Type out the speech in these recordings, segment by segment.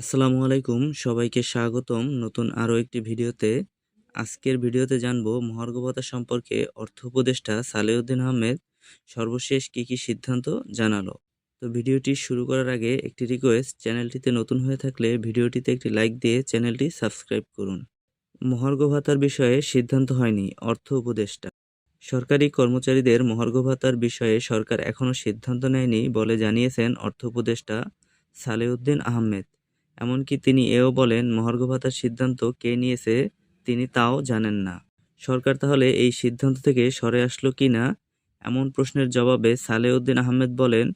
আসসালামু আলাইকুম, সবাইকে স্বাগতম নতুন আরও একটি ভিডিওতে। আজকের ভিডিওতে জানব মহার্ঘ ভাতা সম্পর্কে অর্থ উপদেষ্টা সালেউদ্দিন আহমেদ সর্বশেষ কী কী সিদ্ধান্ত জানালো। তো ভিডিওটি শুরু করার আগে একটি রিকোয়েস্ট চ্যানেলটিতে নতুন হয়ে থাকলে ভিডিওটিতে একটি লাইক দিয়ে চ্যানেলটি সাবস্ক্রাইব করুন। মহার্ঘ ভাতার বিষয়ে সিদ্ধান্ত হয়নি, অর্থ উপদেষ্টা। সরকারি কর্মচারীদের মহার্ঘ ভাতার বিষয়ে সরকার এখনও সিদ্ধান্ত নেয়নি বলে জানিয়েছেন অর্থ উপদেষ্টা সালেউদ্দিন আহমেদ। এমনকি তিনি এও বলেন, মহার্ঘ ভাতার সিদ্ধান্ত কে নিয়েছে তিনি তাও জানেন না। সরকার তাহলে এই সিদ্ধান্ত থেকে সরে আসলো কি না? এমন প্রশ্নের জবাবে সালেউদ্দিন আহমেদ বলেন,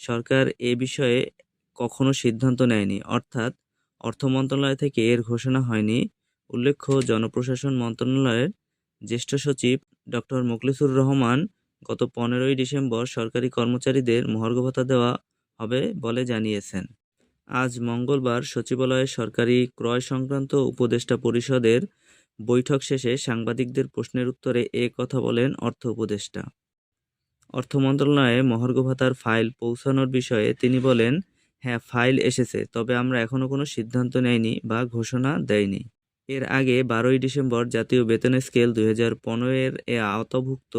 সরকার এ বিষয়ে কখনো সিদ্ধান্ত নেয়নি। অর্থাৎ অর্থ মন্ত্রণালয় থেকে এর ঘোষণা হয়নি। উল্লেখ্য, জনপ্রশাসন মন্ত্রণালয়ের জ্যেষ্ঠ সচিব ডক্টর মোখলেসুর রহমান, গত পনেরোই ডিসেম্বর সরকারি কর্মচারীদের মহার্ঘ ভাতা দেওয়া হবে বলে জানিয়েছেন। আজ মঙ্গলবার সচিবালয়ে সরকারি ক্রয় সংক্রান্ত উপদেষ্টা পরিষদের বৈঠক শেষে সাংবাদিকদের প্রশ্নের উত্তরে এ কথা বলেন অর্থ উপদেষ্টা। অর্থ মন্ত্রণালয়ে মহার্ঘ ভাতার ফাইল পৌঁছানোর বিষয়ে তিনি বলেন হ্যাঁ ফাইল এসেছে, তবে আমরা এখনও কোনো সিদ্ধান্ত নেয়নি বা ঘোষণা দেয়নি এর আগে বারোই ডিসেম্বর জাতীয় বেতন স্কেল দুই হাজার পনেরোয়ের এ আওতাভুক্ত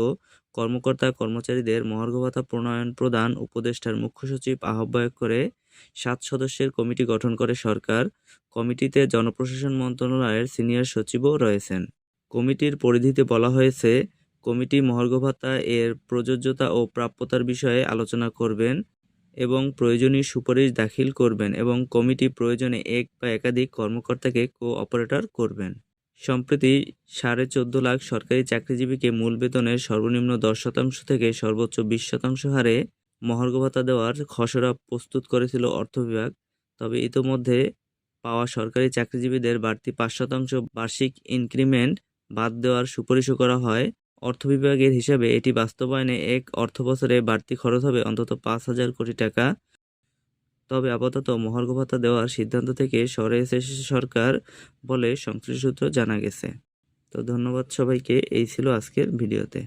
কর্মকর্তা কর্মচারীদের মহার্ঘ ভাতা প্রণয়ন প্রদান উপদেষ্টার মুখ্য সচিব আহ্বায়ক করে সাত সদস্যের কমিটি গঠন করে সরকার। কমিটিতে জনপ্রশাসন মন্ত্রণালয়ের সিনিয়র সচিবও রয়েছেন। কমিটির পরিধিতে বলা হয়েছে, কমিটি মহার্ঘ ভাতা এর প্রযোজ্যতা ও প্রাপ্যতার বিষয়ে আলোচনা করবেন এবং প্রয়োজনীয় সুপারিশ দাখিল করবেন এবং কমিটি প্রয়োজনে এক বা একাধিক কর্মকর্তাকে কো অপারেটর করবেন। সম্প্রতি সাড়ে চোদ্দ লাখ সরকারি চাকরিজীবীকে মূল বেতনের সর্বনিম্ন দশ শতাংশ থেকে সর্বোচ্চ বিশ শতাংশ হারে মহার্ঘ ভাতা দেওয়ার খসড়া প্রস্তুত করেছিল অর্থ বিভাগ। তবে ইতোমধ্যে পাওয়া সরকারি চাকরিজীবীদের বাড়তি পাঁচ শতাংশ বার্ষিক ইনক্রিমেন্ট বাদ দেওয়ার সুপারিশও করা হয়। অর্থ বিভাগের হিসাবে এটি বাস্তবায়নে এক অর্থবছরে বাড়তি খরচ হবে অন্তত পাঁচ হাজার কোটি টাকা। তবে আপাতত মহার্ঘ ভাতা দেওয়ার সিদ্ধান্ত থেকে সরে এসেছে সরকার বলে সংশ্লিষ্ট সূত্র জানা গেছে। তো ধন্যবাদ সবাইকে, এই ছিল আজকের ভিডিওতে।